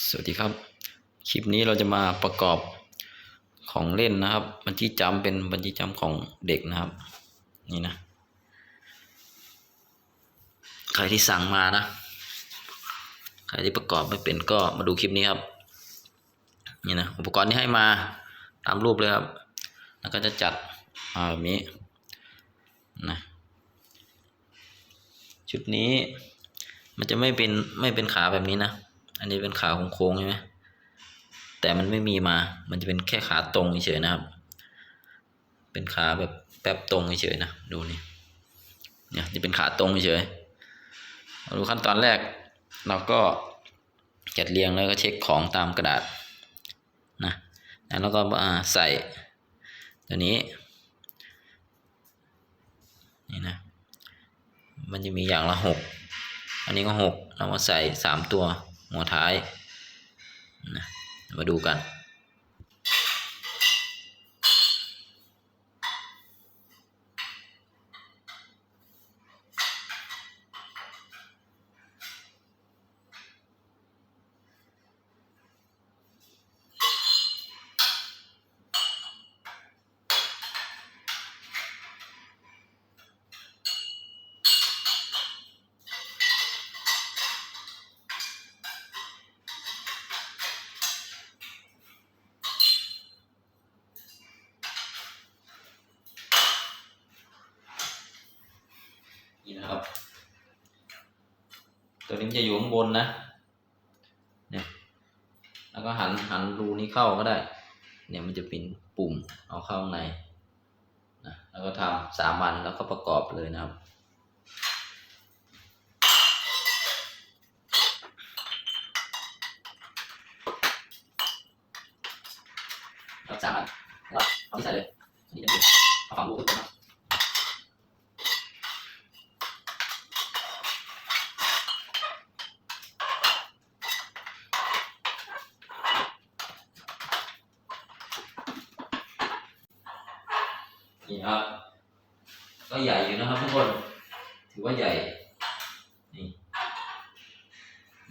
สวัสดีครับ คลิปนี้เราจะมาประกอบของเล่นนะครับ บัญชีจำเป็นบัญชีจำของเด็กนะครับ นี่นะ ใครที่สั่งมานะ ใครที่ประกอบไม่เป็นก็มาดูคลิปนี้ครับ นี่นะ อุปกรณ์ที่ให้มาตามรูปเลยครับ แล้วก็จะจัดมาแบบนี้นะ ชุดนี้มันจะไม่เป็นไม่เป็นขาแบบนี้นะ อันนี้เป็นขาโค้งใช่ไหมแต่มันไม่มีมา มันจะเป็นแค่ขาตรงเฉยนะครับ เป็นขาแบบแป๊บตรงเฉยนะ ดูนี่ เนี่ยจะเป็นขาตรงเฉยมาดูขั้นตอนแรก เราก็จัดเรียงแล้วก็เช็คของตามกระดาษนะแล้วก็ใส่ตัวนี้ นี่นะ มันจะมีอย่างละหก อันนี้ก็หกเรามาใส่สามตัว หัวท้ายนะมาดูกัน นี่นะครับ ตัวนี้จะอยู่ข้างบนนะเนี่ยแล้วก็หันหันรูนี้เข้าก็ได้ เนี่ยมันจะเป็นปุ่มเอาเข้าข้างในนะแล้วก็ทำสามวันแล้วก็ประกอบเลยนะครับรับสามอันแล้วเอาที่ใส่เลยนนี้จะเป็นฝั่งรูขึ้นมานี่ครับ ก็ใหญ่อยู่นะครับทุกคน ถือว่าใหญ่ นี่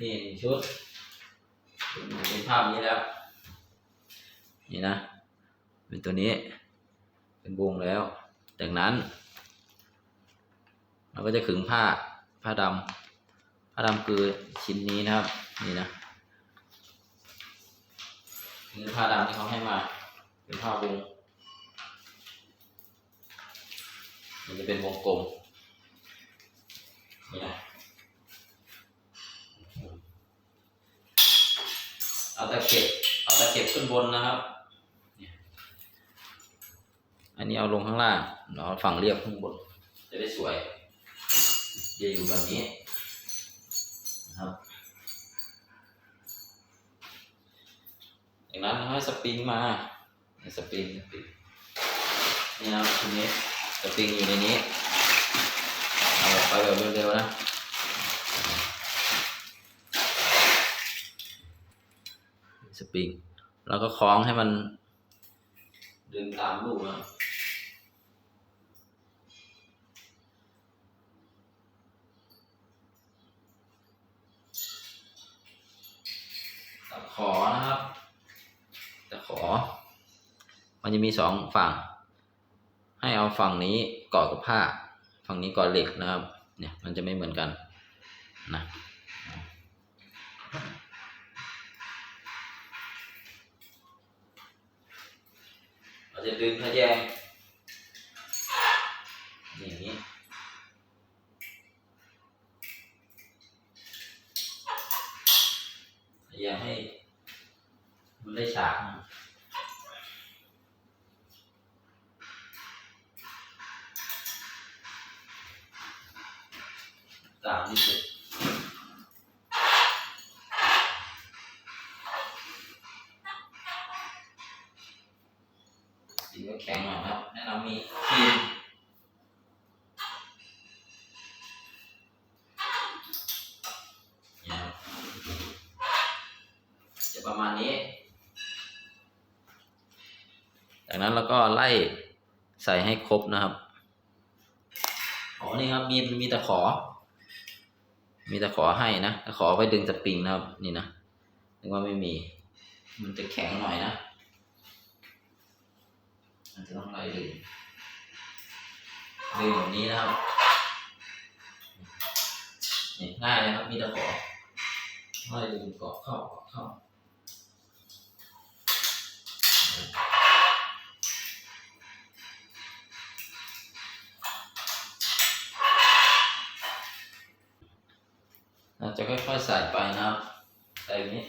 นี่หนึ่ง ชุดเป็นภาพนี้แล้ว นี่นะ เป็นตัวนี้ เป็นวงแล้ว จากนั้น เราก็จะขึงผ้าผ้าดำผ้าดำคือชิ้นนี้นะครับ นี่นะนี่ผ้าดำที่เขาให้มา เป็นผ้าวงมันจะเป็นวงกลมนี่นะ เอาตะเข็บเอาตะเข็บขึ้นบนนะครับอันนี้เอาลงข้างล่างเราฝั่งเรียบข้างบน จะได้สวยจะอยู่แบบนี้นะครับจากนั้นให้สปริงมาสปริงสปริงนี่นะทีนี้สปริงอยู่ในนี้เอาออกไปแบบเร็วๆนะ สปริง แล้วก็คล้องให้มันดึงตามลูกนะตะขอนะครับตะขอ มันจะมีสองฝั่ง ให้เอาฝั่งนี้กาะกับผ้า ฝั่งนี้กาะเหล็กนะครับ เนี่ยมันจะไม่เหมือนกันนะ เราจะดึงทะแยงอย่างนี้พยายามให้มันได้ฉาก สีก็แข็งหน่อยนะครับแนะนำมีครีมเนี่ยครับจะประมาณนี้ จากนั้นเราก็ไล่ใส่ให้ครบนะครับอ๋อนี่ครับมีมีตะขอ มีตะขอให้นะตะขอไว้ดึงสปริงนะครับ นี่นะนึกว่าไม่มี มันจะแข็งหน่อยนะ มันจะต้องไล่ดึงดึงแบบนี้นะครับนี่ง่ายเลยครับ มีตะขอไล่ดึงเกาะเข้าเกาะเข้าเราจะค่อยๆใส่ไปนะครับใส่นี้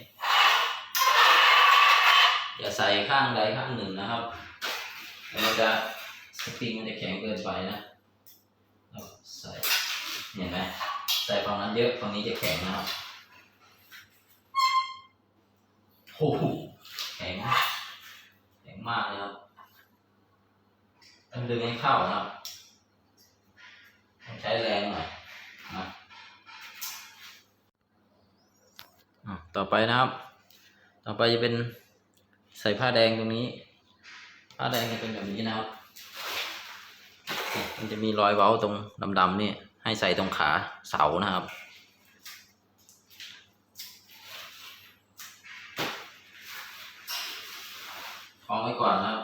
อย่าใส่ข้างใดข้างหนึ่งนะครับ มันจะสปริงมันจะแข็งเกินไปนะใส่เห็นไหมใส่ฝั่งนั้นเยอะฝั่งนี้จะแข็งนะครับโอ้โหแข็งแข็งมากเลยครับต้องดึงให้เข้านะครับใช้แรงหน่อยนะต่อไปนะครับ ต่อไปจะเป็นใส่ผ้าแดงตรงนี้ ผ้าแดงจะเป็นแบบนี้นะครับ มันจะมีรอยเว้าตรงดำๆนี่ ให้ใส่ตรงขาเสานะครับคล้องไว้ก่อนนะครับ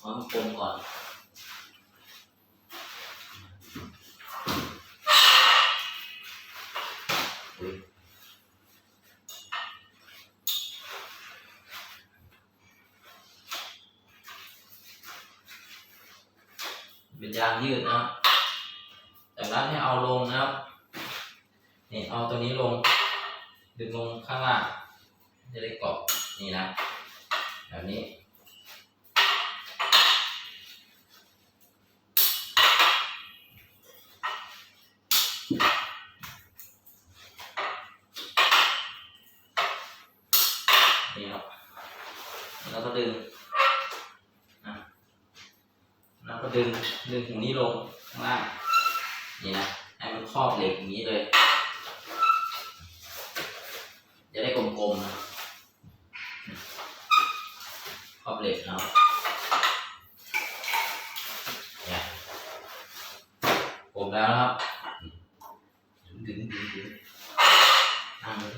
คล้องกลมก่อนางยืดนะครับจากนั้นให้เอาลงนะครับนี่เอาตัวนี้ลง ดึงลงข้างล่างจะได้เกาะนี่นะแบบนี้นี่ครับแล้วก็ดึงอะแล้ว ก็ดึงดึงหูนี้ลงข้างล่างนี่นะให้มันครอบเหล็กอย่างนี้เลย จะได้กลมๆนะครอบเหล็กนะเนี่ยกลมแล้วนะครับดึงดึงดึงดึงนั่งเลย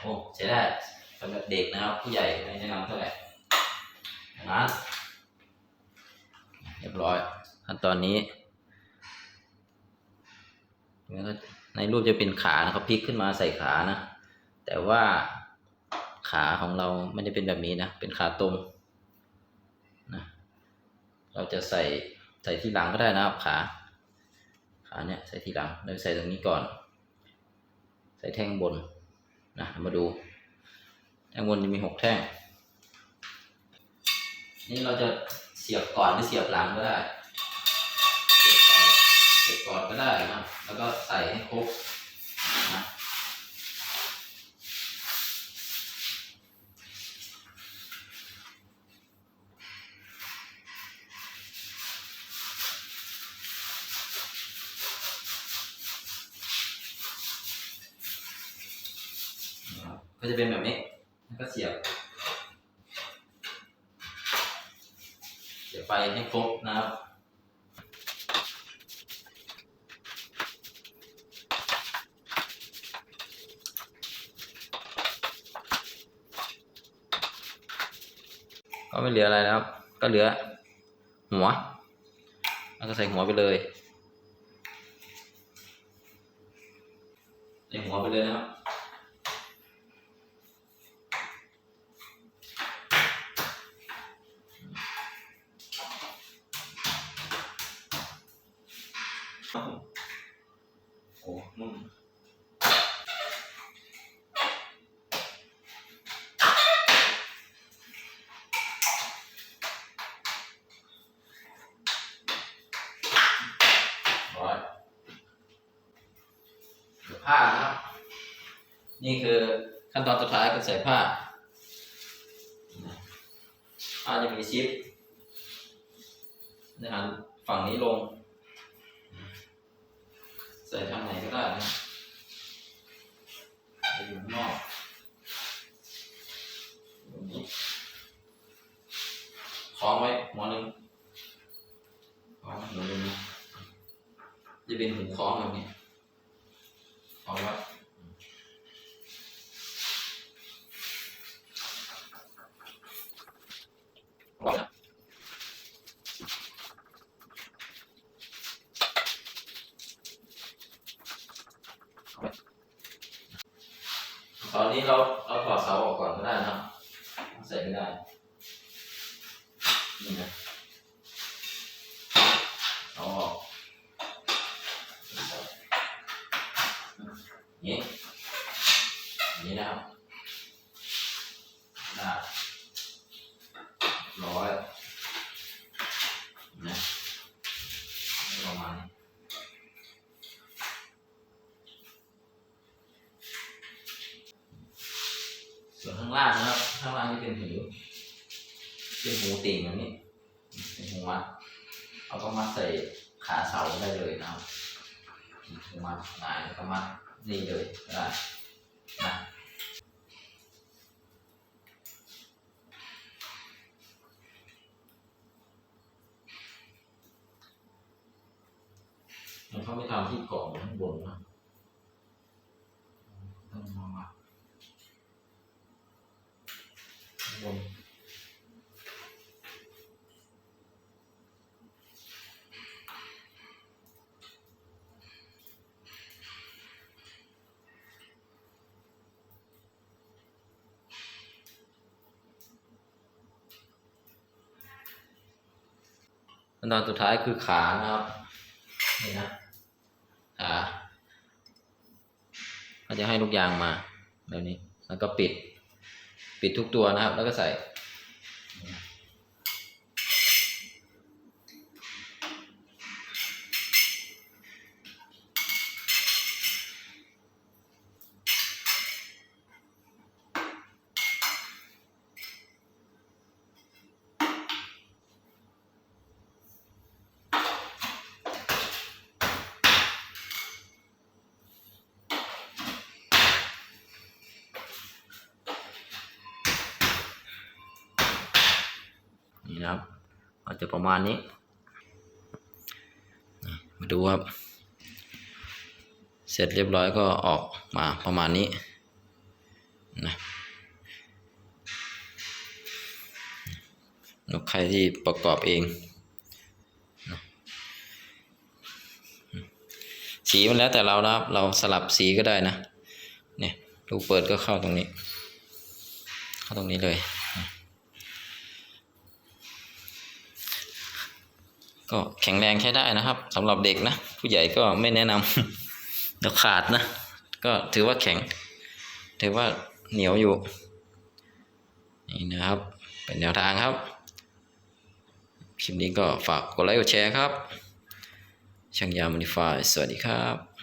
โอ้ใช้ได้สำหรับเด็กนะครับ ผู้ใหญ่ไม่แนะนำเท่าไหร่นั้นเรียบร้อยขั้นตอนนี้ในรูปจะเป็นขานะครับพลิกขึ้นมาใส่ขานะแต่ว่าขาของเราไม่ได้เป็นแบบนี้นะ เป็นขาตรงนะเราจะใส่ใส่ที่หลังก็ได้นะครับขา ขาเนี่ยใส่ที่หลังเราใส่ตรงนี้ก่อน ใส่แท่งบนนะมาดู แท่งบนจะมีหกแท่ง นี่เราจะ เสียบก่อนหรือเสียบหลังก็ได้เสียบก่อนเสียบก่อนก็ได้นะแล้วก็ใส่ให้ครบนะก็จะเป็นแบบนี้แล้วก็เสียบ เสียบไป ให้ครบนะครับก็ไม่เหลืออะไรแล้วครับ ก็เหลือหัวแล้วก็ใส่หัวไปเลย โอ้นุ่มผ้านะครับ นี่คือขั้นตอนสุดท้ายคือใส่ผ้าผ้าจะมีซิปนะครับฝั่งนี้ลง ส่ทางไหนก็ได้นะไปอยู่ข้างนอกตรงนี้คล้องไว้หมอหนึ่งคล้องไว้หัวหนึ่งนะจะเป็นหูคล้องแบบนี้คล้องไว้ ตอนนี้เราเราถอดเสาออกก่อนก็ได้นะครับใส่ไม่ได้ นี่นะเอาออก นี่นี่นะครับได้ร้อยนะประมาณนี้ส่วนข้างล่างนะครับ ข้างล่างนี่เป็นหูเป็นหูติ่งอย่างนี้เป็นหูมัดเอาก็มัดใส่ขาเสาได้เลยนะครับหูมัดหงายแล้วก็มัด นี่เลยก็ได้นะมันเขาไม่ทำที่เกาะข้างบนนะ ขั้นตอนสุดท้ายคือขานะครับนี่นะขาก็จะให้ลูกยางมาแบบนี้ แล้วก็ปิด ปิดทุกตัวนะครับ แล้วก็ใส่ ก็จะประมาณนี้ มาดูครับ เสร็จเรียบร้อยก็ออกมาประมาณนี้นะแล้วใครที่ประกอบเอง สีมันแล้วแต่เรานะครับ เราสลับสีก็ได้นะ เนี่ยลูเปิดก็เข้าตรงนี้ เข้าตรงนี้เลย ก็แข็งแรงใช้ได้นะครับสำหรับเด็กนะ ผู้ใหญ่ก็ไม่แนะนำเดี๋ยวขาดนะ ก็ถือว่าแข็ง ถือว่าเหนียวอยู่ นี่นะครับ เป็นแนวทางครับ คลิปนี้ก็ฝากกดไลค์กดแชร์ครับช่างยามันิฟายสวัสดีครับ